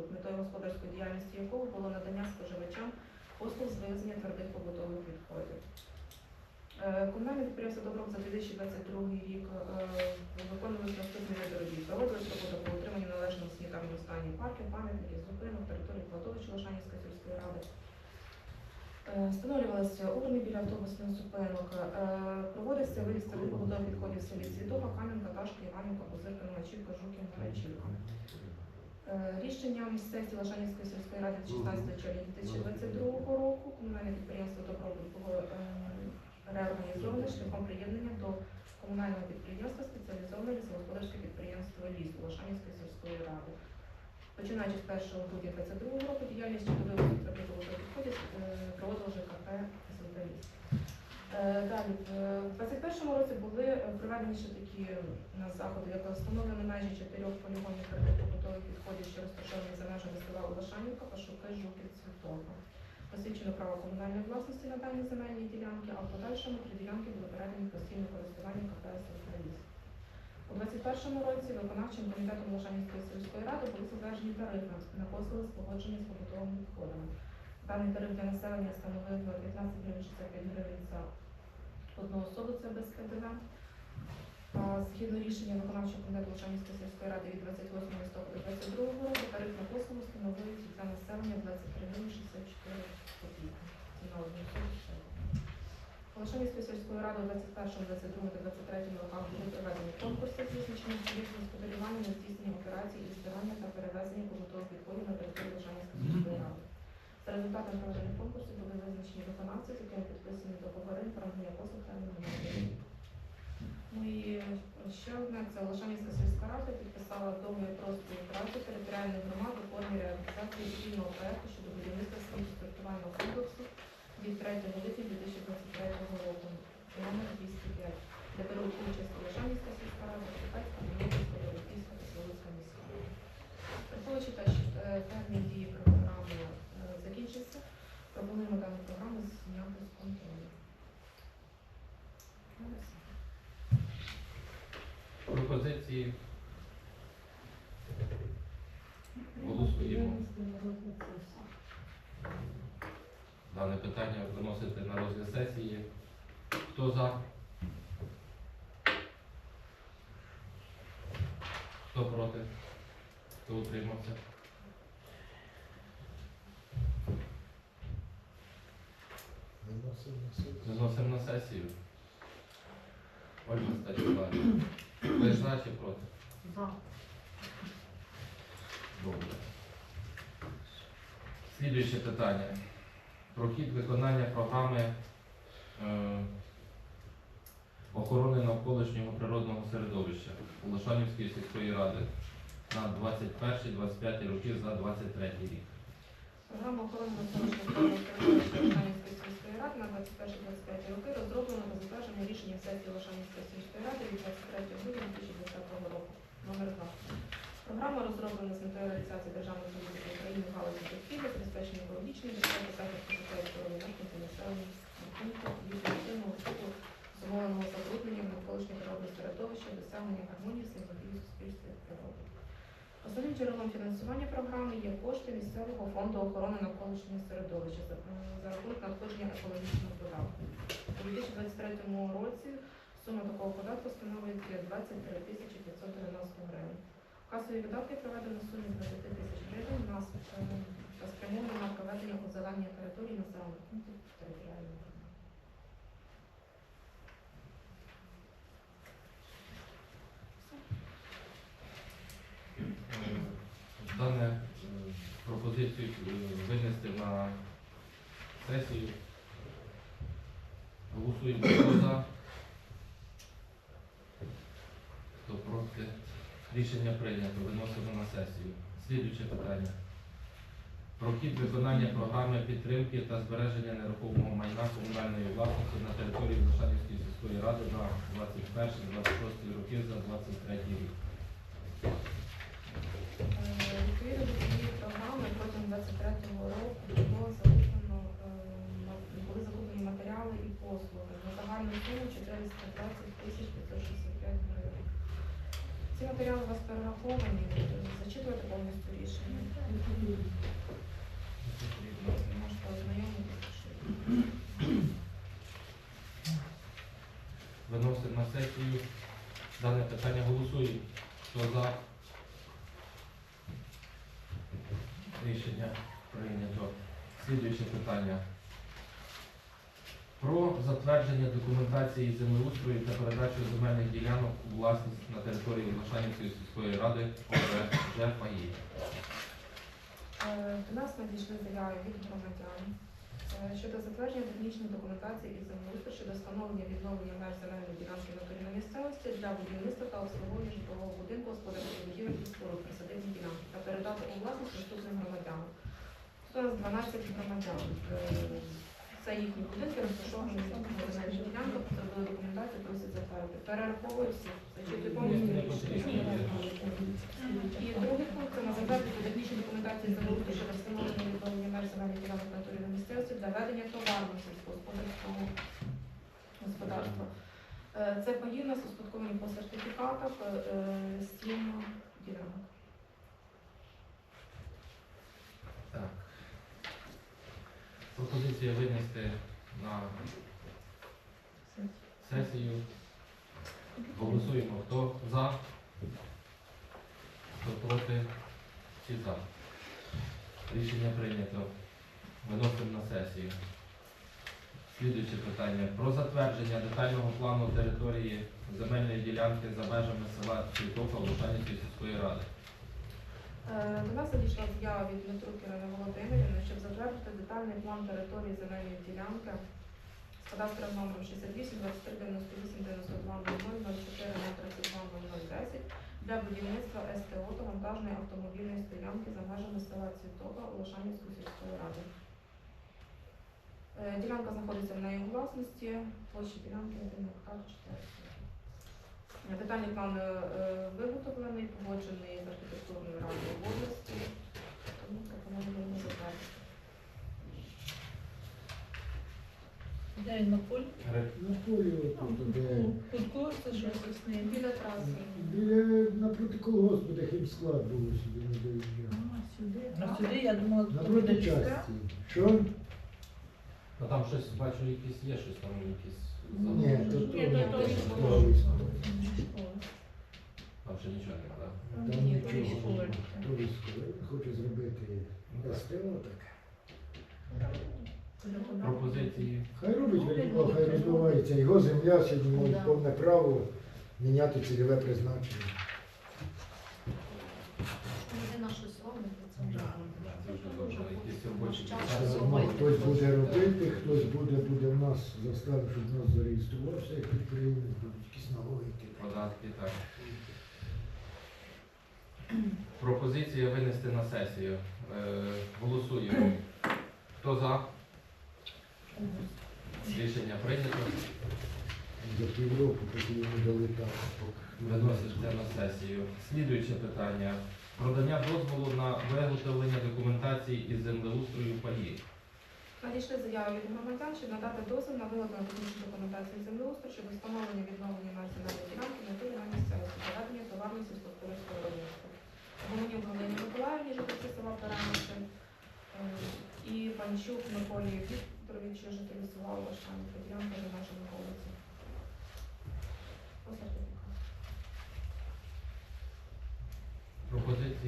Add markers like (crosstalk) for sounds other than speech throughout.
споруд, метою господарської діяльності якого було надання споживачам послуг з вивезення твердих побутових відходів. Е, Комунальне підприємство Доброк за 2022 рік е, виконувалось наступні види робіт. Проводилась робота по утриманню належного санітарному стані парків, пам'ятників, зупинок, території кладовищ Лошанівської сільської ради. Е, Встановлювалися урни біля автобусних зупинок, проводився вивіз твердих побутових відходів в селі Цвітова, Кам'янка, Ташка, Іванівка, Козирка, Новачівка, Жуків, Гарачівка. Е, Рішенням сесії Лошанівської сільської ради 16 червня 2022 року комунальне підприємство Добробут було е, реорганізоване шляхом приєднання до комунального підприємства спеціалізоване лісогосподарське підприємство Ліс Лошанівської сільської ради. Починаючи з 1 грудня 2022 року діяльність щодо твердих відходів е, проводило ЖКП СНТ Ліс. Е, Далі, в 2021 році були е, проведені ще такі заходи, як встановлено межі чотирьох полігонів твердих побутових відходів, що розташовані за межами села Олешанівка, Пашуки, Жуків, Цвітова. Посвідчено право комунальної власності на дані земельні ділянки, а в подальшому три ділянки були передані постійне користування КПС «Ліс». У 2021 році виконавчим комітетом Лошанівської сільської ради були затверджені тарифи на послуги з погодження з побутовими відходами. Даний тариф для населення становив 15 гривень 65 гривень за одну особу, це без ПДВ. А Згідно рішення виконавчого комітету Лошанівської сільської ради від 28 листопада 2022 року тариф на послугу становить для населення 23 гривень 64 копійки. На одну особу ще. Лошанівської сільської ради у 21, 22 та 23 роках були проведені конкурси з визначення суб'єктів господарювання на здійснення операцій із збирання та перевезення побутових відходів на території Лошанівської сільської ради. За результатом проведених конкурсів були визначені виконавці, з якими підписані договори про надання послуг та надання. Ну і ще одне, це Лошанівська сільська рада підписала договір про співпрацю територіальних громад у формі реалізації спільного проекту щодо будівництва сміттєсортувального комплексу від 3 липня 2023 року, номер 205, де беруть участь Лошанівська сільська рада, Китайська, Дніпровська, Європейська та Солицька міська. Враховуючи те, що е, термін дії програми е, закінчився, пропонуємо дану програму зняти з контролю. Ну, і все. Пропозиції голосуємо. Дане питання виносити на розгляд сесії. Хто за? Хто проти? Хто утримався? Виносимо на сесію. Ольга Стачувальна. Ви ж чи проти? За. Добре. Слідуюче питання. Про хід виконання програми е, охорони навколишнього природного середовища Лошанівської сільської ради на 21-25 роки за 23 рік. Програма охорони середовища Лошанівської сільської ради на 21-25 роки розроблена та затверджена рішенням сесії Лошанівської сільської ради від 23 грудня 2020 року. Номер 2. Програма розроблена з метою реалізації державної політики України в галузі довкілля, забезпечення екологічної безпеки, захисту життя здоров'я мешканців населення пункту від активного впливу зумовленого забрудненням навколишнього природного середовища, досягнення гармонії взаємодії суспільства і природи. Основним джерелом фінансування програми є кошти місцевого фонду охорони навколишнього середовища за, рахунок надходження екологічного податку. У 2023 році сума такого податку становить 23 тисячі 590 гривень. Касові видатки проведено в сумі 20 тисяч гривень на спрямовано на проведення озеленення території населених пунктів територіальної громади. Е, Дане е, пропозицію е, винести на сесію. Голосуємо хто за. Хто проти. Рішення прийнято. Виносимо на сесію. Слідуюче питання. Про хід виконання програми підтримки та збереження нерухомого майна комунальної власності на території Лошадівської сільської ради на 21-26 роки за 23 рік. Року було закуплено, е, були закуплені матеріали і послуги на загальну суму 420 тисяч 565 гривень. Ці матеріали у вас перераховані, зачитувати повністю рішення. Можете ознайомитися. Виносимо на сесію. Дане питання голосуємо. Хто за? Рішення прийнято. Слідуюче питання. Про затвердження документації землеустрою та передачу земельних ділянок у власність на території Лошанівської сільської ради ОРЖ ПАїв. Е, До нас надійшли заяви від громадян е, щодо затвердження технічної документації із землеустрою щодо встановлення відновлення меж земельної ділянки в місцевості для будівництва та обслуговування житлового будинку господарських будівель і споруд присадибні ділянки та передати у власність наступним громадянам. У нас 12 громадян. Е, Це їхні будинки, розташовані на земельні ділянки, потребує документацію, просять затвердити. Перераховую всі. Повністю. І другий пункт це на затвердження технічної документації землеустрою щодо встановлення відновлення меж земельних ділянок на місцевості для ведення товарного сільськогосподарського господарства. Е, Це паї у нас успадковані по сертифікатах е, сім ділянок. Пропозиція винести на сесію. Голосуємо. Хто за? Хто проти? Всі за. Рішення прийнято. Виносимо на сесію. Слідуюче питання. Про затвердження детального плану території земельної ділянки за межами села Чуйковка Лушанівської сільської ради. Е, До нас надійшла заява від Дмитрук Ірини Володимирівни, щоб затвердити детальний план території земельної ділянки з кадастровим номером 68 23 98 92 00 04 32 0010 для будівництва СТО та вантажної автомобільної стоянки за межами села Цвітова Лошанівської сільської ради. Е, Ділянка знаходиться в неї у власності, площа ділянки 1 гектар 4 сотки. Е, Детальний план е, е, виготовлений, погоджений з архітектурною радою області, тому пропонуємо затвердити. Де він на полі? На полі отут, де Кутко, це що сосни? Біля траси. біля напроти колгоспу, де хімсклад було сюди не доїжджав. А, сюди. А сюди, я думала, тут Напроти буде часті. Що? Ну там щось бачу, якісь є, щось там якісь Ні, то Ні, то то не. Там ще нічого немає, так? Там Ні, то нічого. військове. То військове. Він зробити СТО так. Пропозиції. Хай робить Вадюка, хай розвивається. Його земля сьогодні мають повне право міняти цільове призначення. Людина щось робить, це вже Час зробити. ну, Хтось буде робити, хтось буде, буде в нас заставити, щоб в нас зареєструвався як підприємець, будуть якісь налоги йти. Податки, так. Пропозиція винести на сесію. Е, голосуємо. Хто за? Рішення прийнято. За півроку, поки йому дали так. Виносите на сесію. Слідуюче питання. Продання дозволу на виготовлення документації із землеустрою паїв. Надійшли заяви від громадян, щоб надати дозвіл на виготовлення технічної документації землеустрою щодо встановлення відновлення на земельної ділянки на тій на місцевості, проведення товарного сільськогосподарського виробництва. Гомонів Галині Миколаївні, жительці села Перемисли, е, і Панчук Миколі Вікторовичу, жителі села Олешанівка, ділянка за межами вулиці. По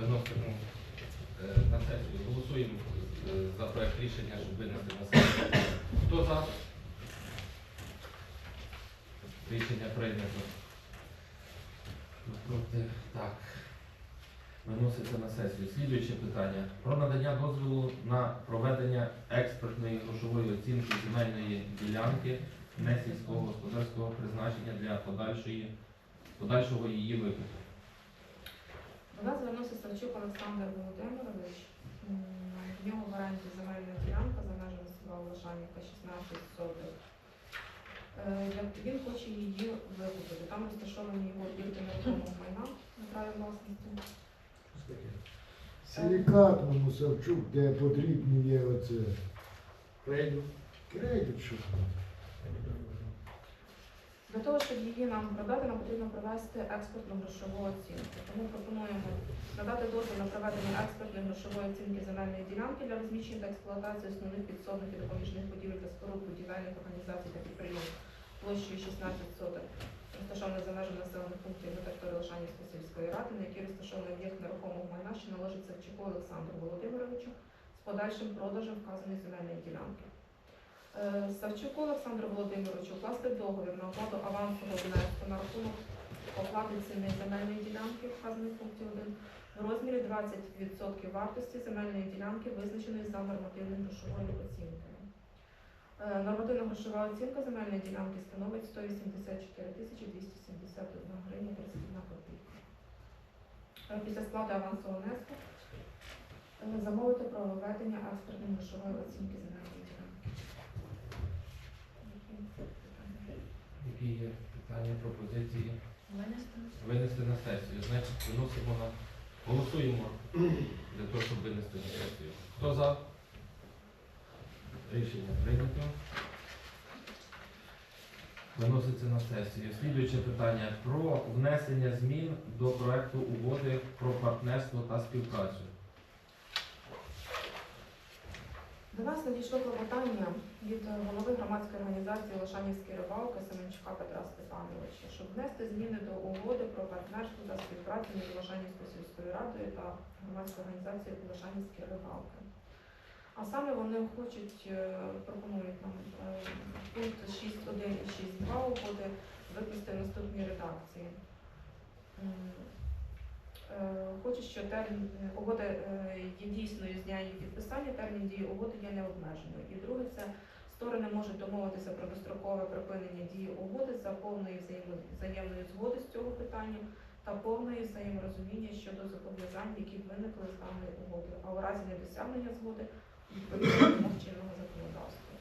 виносимо е, на сесію. Голосуємо е, за проект рішення, щоб винести на сесію. Хто за? Рішення прийнято. Проти. Так. Виноситься на сесію. Слідуюче питання. Про надання дозволу на проведення експертної грошової оцінки земельної ділянки несільського господарського призначення для подальшої, подальшого її викупу. До нас звернувся Савчук Олександр Володимирович. В нього в оренді земельна ділянка за межами села Олешанівка 16 соток. Е, Він хоче її викупити. Там розташовані його об'єкти нерухомого майна на праві власності. Силікатному Савчук, де потрібні є оце. Крейду. Крейду що? Для того, щоб її нам продати, нам потрібно провести експортну грошову оцінку. Тому пропонуємо надати дозвіл на проведення експертної грошової оцінки земельної ділянки для розміщення та експлуатації основних підсобних і допоміжних будівель та споруд будівельних організацій та підприємств площею 16 соток, розташованих за межами населених пунктів на території Лошанівської сільської ради, на якій розташований об'єкт нерухомого майна, що належить Савчуку Олександру Володимировичу з подальшим продажем вказаної земельної ділянки. Е, Савчуку Олександру Володимировичу укласти договір на оплату авансового внеску на рахунок оплати ціни земельної ділянки, вказаної в пункті 1, в розмірі 20% вартості земельної ділянки, визначеної за нормативною грошовою оцінкою. Е, Нормативна грошова оцінка земельної ділянки становить 184 271 гривня 31 копійка. Е, Після сплати авансового внеску замовити про введення експертної грошової оцінки земельної ділянки. Які є питання, пропозиції? Винести. Винести на сесію. Значить, виносимо на голосуємо для того, щоб винести на сесію. Хто за? Рішення прийнято. Виноситься на сесію. Слідуюче питання про внесення змін до проекту угоди про партнерство та співпрацю. До нас надійшло клопотання від голови громадської організації Лошанівські рибалки Семенчука Петра Степановича, щоб внести зміни до угоди про партнерство та співпрацю між Лошанівською сільською радою та громадською організацією Лошанівські рибалки. А саме вони хочуть, е, пропонують нам е, пункт 6.1 і 6.2 угоди викласти в наступній редакції. Е, Хочу, що термін е, угоди е, є дійсною з дня її підписання, термін дії угоди є необмеженою. І друге, це сторони можуть домовитися про дострокове припинення дії угоди за повної взаємо- взаємної згоди з цього питання та повної взаєморозуміння щодо зобов'язань, які виникли з даної угоди, а у разі недосягнення згоди відповідно чинного законодавства.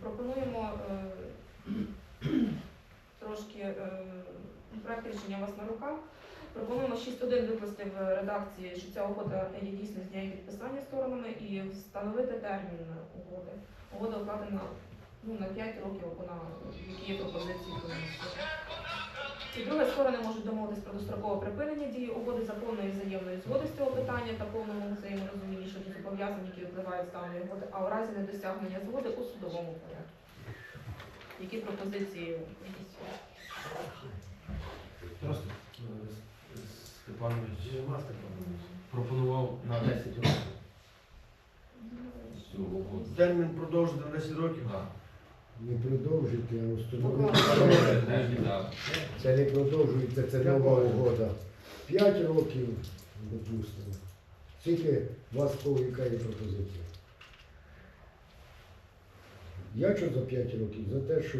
Пропонуємо (clears throat) трошки проект рішення вас на руках. Пропонуємо 6.1 викласти в редакції, що ця угода є дійсно з дня її підписання сторонами і встановити термін угоди. Угода укладена ну, на 5 років або на які є пропозиції комісії. Друге, сторони можуть домовитись про дострокове припинення дії угоди за повною взаємною згоди з цього питання та повному взаєморозумінні щодо зобов'язань, які випливають з даної угоди, а у разі недосягнення згоди у судовому порядку. Які пропозиції якісь? Е, Степанович пропонував на 10 років. Термін продовжити на 10 років. Да. Не продовжити, а установити. Це не продовжується, це нова угода. П'ять років, допустимо. Скільки у вас кого яка є пропозиція? Я що за п'ять років? За те, що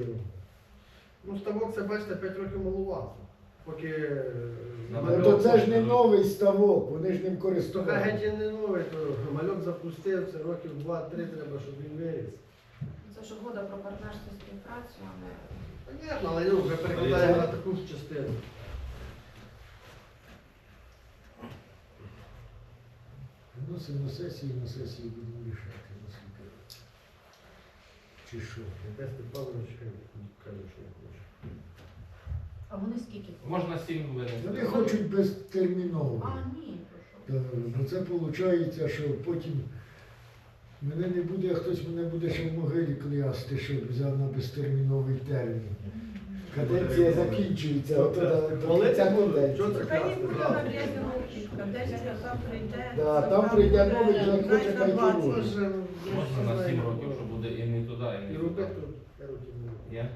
Ну, ставок це бачите, 5 років малувато. Поки е, Ну, ну, то це ж не новий ставок, вони ж ним То хай геть і не новий, то мальок запустив, це років 2-3 треба, щоб він виріс. Це ж угода про партнерство співпрацю, а не Понятно, але ну, вже перекладаємо на таку ж частину. Вносимо на сесію, на сесії будемо рішати. наскільки. Чи що? Яка Степанович каже, що не хоче. А вони скільки? Можна 7 винести. Вони хочуть безтерміново. А, ні, то що? Ну це виходить, що потім мене не буде, а хтось мене буде ще в могилі клясти, що взяв на безтерміновий термін. Каденція закінчується, до Молити кінця каденції. Та їм буде на там прийде. Да, там прийде новий, як буде, хоче, знаєш, хай на 20. керує. Можна на. 7 років, що буде і не туди, і не туди. я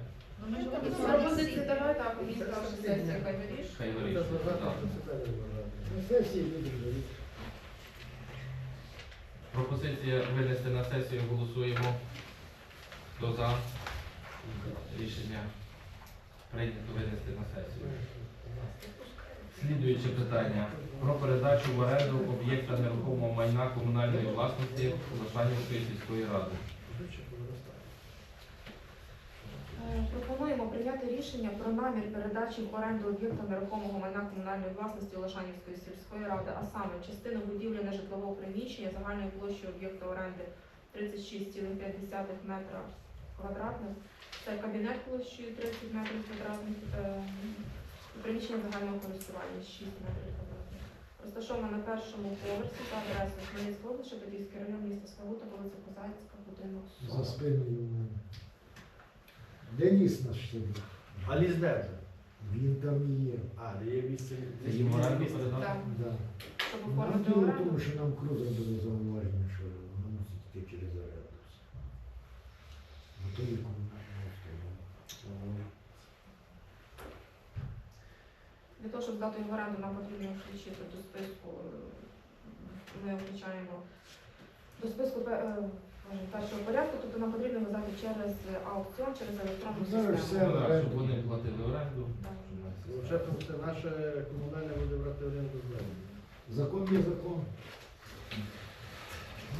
Ну, Тобто сесія хай вирішує. Хай вирішує. Пропозиція винести на сесію голосуємо. Хто за? Рішення прийнято винести на сесію. Слідуюче питання про передачу в оренду об'єкта нерухомого майна комунальної власності Лошанівської сільської ради. Е, Пропонуємо прийняти рішення про намір передачі в оренду об'єкта нерухомого майна комунальної власності Лошанівської сільської ради, а саме частину будівлі нежитлового приміщення загальною площею об'єкта оренди 36,5 метра квадратних. Це кабінет площею 30 метрів квадратних, е, і приміщення загального користування 6 метрів квадратних. Розташована на першому поверсі за адресою Хмельницького Шепетівський район, місто Славута, вулиця Козацька, будинок За спиною в мене. Де ліс наш сидить? А ліс де вже? Він там є. А, де є місце. Це їм оренду Так, передати? Да. щоб Нам оформити діло в оренду. тому, що нам круза було зауваження, що воно мусить йти через оренду. Бо то є комунальна установа. Для того, щоб здати його в оренду, нам потрібно включити до списку. е, Ми включаємо до списку пе- е, першого порядку, тобто нам потрібно його через аукціон, через електронну Зараз систему. все. Ну, так, щоб вони платили оренду. Так. Вже це наше комунальне буде брати оренду з ними. Закон є закон.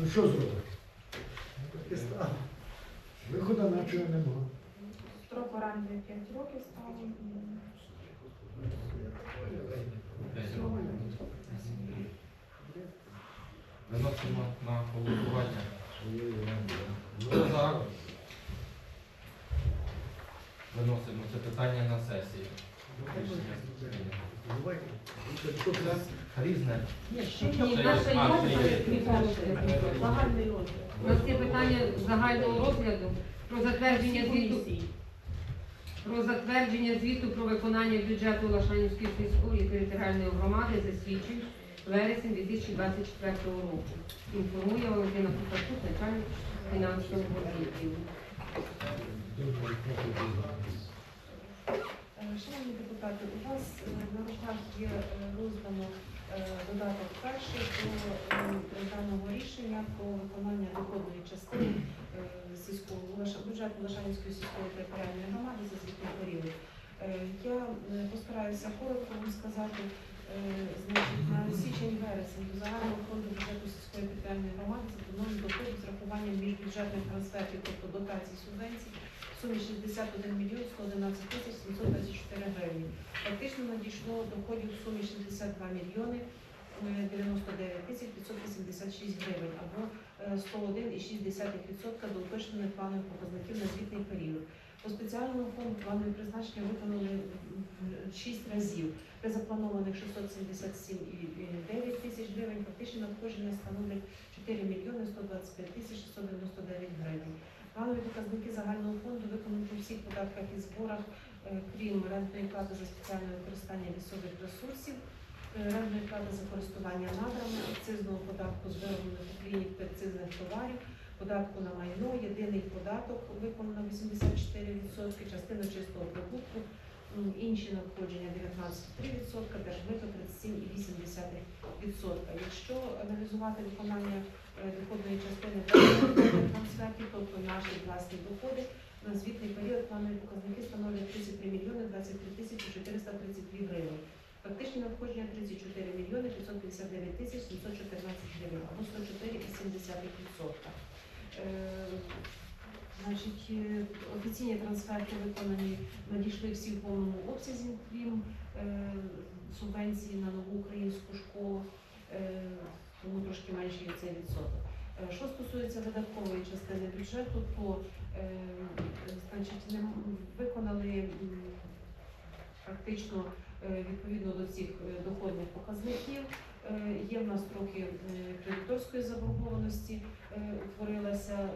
Ну що зробити? Так і стало. Виходу наче нема. Строк оренди 5 років став. П'ять років. Виносимо на голосування. Хто за? Виносимо це питання на сесію. Різне. Ні, наше. У нас є питання загального розгляду про затвердження звіту про затвердження звіту про виконання бюджету Лашанівської сільської територіальної громади за січень вересень 2024 року. Інформує Валентина Кухарчук, начальник фінансового відділу. Е, Шановні депутати, у вас е, на руках є е, роздано додаток перший до даного рішення про виконання доходної частини сільського бюджету Лошанівської сільської територіальної громади за звітний період. Я постараюся коротко вам сказати. Е, на січень-вересень до загального фонду бюджету сільської територіальної громади заплановано доходи з рахуванням міжбюджетних трансфертів, тобто дотацій субвенцій, в сумі 61 мільйон 111 тисяч 724 гривні. Фактично надійшло доходів в сумі 62 мільйони е, 99 тисяч 586 гривень або е, 101,6% до уточнених планових показників на звітний період. По спеціальному фонду планові призначення виконали 6 разів. При запланованих 677,9 тисяч гривень фактичні надходження становлять 4 мільйони 125 тисяч 699 гривень. Планові показники загального фонду виконані по всіх податках і зборах, е, крім рентної плати за спеціальне використання лісових ресурсів, е, рентної плати за користування надрами, акцизного податку з вироблених уклінів та акцизних товарів, податку на майно, єдиний податок виконано 84%, частина чистого прибутку, інші надходження 19,3%, держмито 37,8%. Якщо аналізувати виконання е, доходної частини трансфертів, тобто наші власні доходи, на звітний період планові показники становлять 33 мільйони 23 тисячі 432 гривень. Фактичні надходження 34 мільйони 559 тисяч 714 гривень, або 104,7%. Е, Значить, е, офіційні трансферти виконані, надійшли всі в повному обсязі, крім е, субвенції на нову українську школу, тому трошки менший є цей відсоток. Що стосується видаткової частини бюджету, то е, значить, не виконали практично е, відповідно до цих доходних показників. Е, Є в нас трохи е, кредиторської заборгованості, е, утворилася,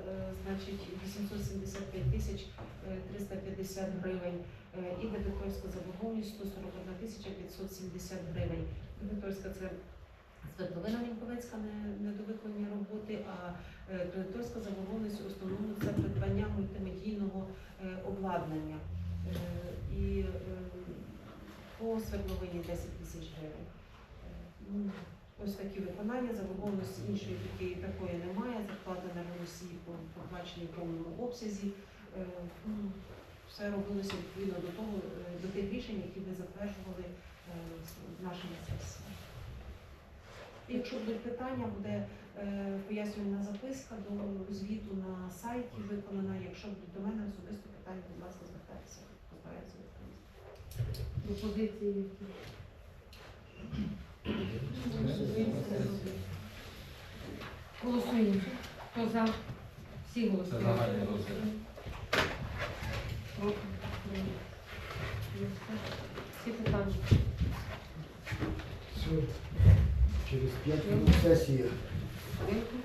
значить, 875 тисяч е, 350 гривень і дебіторська заборгованість 141 тисяча 570 гривень. Дебіторська це свердловина Мінковецька, не, недовиконані роботи, а кредиторська заборгованість в основному це придбання мультимедійного обладнання. І е, по свердловині 10 тисяч гривень. Е, ну, Ось такі виконання, заборгованості іншої такої такої немає, зарплата на Росії поплачені в повному обсязі. Е, ну, Все робилося відповідно до того, е, до тих рішень, які ви затверджували е, з нашої сесії. Якщо будуть питання, буде е, пояснювальна записка до звіту на сайті виконана. Якщо будуть до мене особисто питання, будь ласка, звертайтеся, постараюся відповісти. Пропозиції? Голосуємо. Хто за? Всі Це голосують. загальний розгляд. Проти? Всі питання. Все. Через п'ять минут сесія. Дякую.